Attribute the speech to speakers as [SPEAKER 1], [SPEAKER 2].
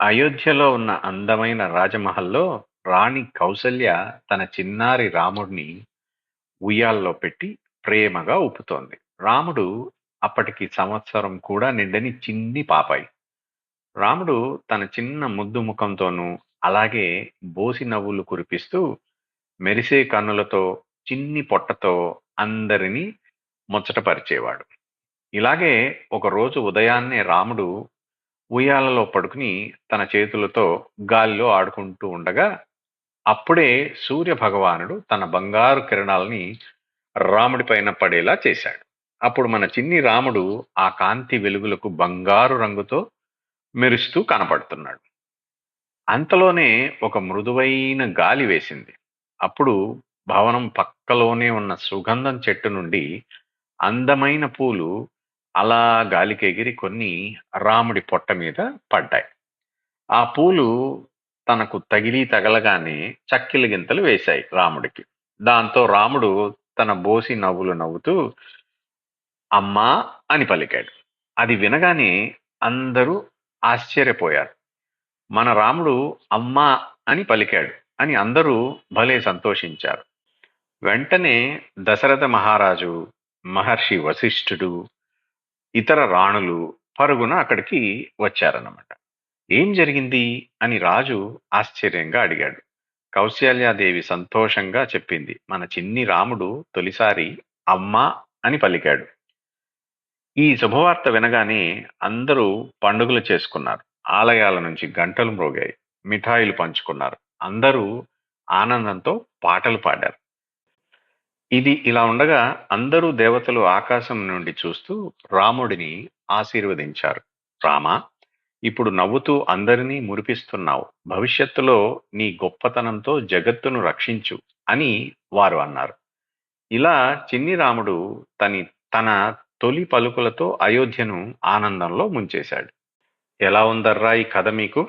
[SPEAKER 1] అయోధ్యలో ఉన్న అందమైన రాజమహల్లో రాణి కౌసల్య తన చిన్నారి రాముడిని ఉయ్యాల్లో పెట్టి ప్రేమగా ఊపుతోంది. రాముడు అప్పటికి సంవత్సరం కూడా నిండని చిన్ని పాపాయి. రాముడు తన చిన్న ముద్దు ముఖంతోనూ, అలాగే బోసి నవ్వులు కురిపిస్తూ, మెరిసే కన్నులతో, చిన్ని పొట్టతో అందరినీ ముచ్చటపరిచేవాడు. ఇలాగే ఒకరోజు ఉదయాన్నే రాముడు ఉయ్యాలలో పడుకుని తన చేతులతో గాలిలో ఆడుకుంటూ ఉండగా అప్పుడే సూర్య భగవానుడు తన బంగారు కిరణాలని రాముడి పైన పడేలా చేశాడు. అప్పుడు మన చిన్ని రాముడు ఆ కాంతి వెలుగులకు బంగారు రంగుతో మెరుస్తూ కనపడుతున్నాడు. అంతలోనే ఒక మృదువైన గాలి వేసింది. అప్పుడు భవనం పక్కలోనే ఉన్న సుగంధం చెట్టు నుండి అందమైన పూలు అలా గాలికి ఎగిరి కొన్ని రాముడి పొట్ట మీద పడ్డాయి. ఆ పూలు తనకు తగిలి తగలగానే చక్కిలి గింతలు వేశాయి రాముడికి. దాంతో రాముడు తన బోసి నవ్వులు నవ్వుతూ అమ్మా అని పలికాడు. అది వినగానే అందరూ ఆశ్చర్యపోయారు. మన రాముడు అమ్మా అని పలికాడు అని అందరూ భలే సంతోషించారు. వెంటనే దశరథ మహారాజు మహర్షి వశిష్ఠుడు ఇతర రాణులు పరుగున అక్కడికి వచ్చారన్నమాట. ఏం జరిగింది? అని రాజు ఆశ్చర్యంగా అడిగాడు. కౌశల్యాదేవి సంతోషంగా చెప్పింది మన చిన్ని రాముడు తొలిసారి అమ్మ అని పలికాడు. ఈ శుభవార్త వినగానే అందరూ పండుగలు చేసుకున్నారు. ఆలయాల నుంచి గంటలు మ్రోగాయి. మిఠాయిలు పంచుకున్నారు. అందరూ ఆనందంతో పాటలు పాడారు. ఇది ఇలా ఉండగా అందరూ దేవతలు ఆకాశం నుండి చూస్తూ రాముడిని ఆశీర్వదించారు. రామా ఇప్పుడు నవ్వుతూ అందరినీ మురిపిస్తున్నావు. భవిష్యత్తులో నీ గొప్పతనంతో జగత్తును రక్షించు అని వారు అన్నారు. ఇలా చిన్ని రాముడు తని తన తొలి పలుకులతో అయోధ్యను ఆనందంలో ముంచేశాడు. ఎలా ఉందర్రా ఈ కథ మీకు?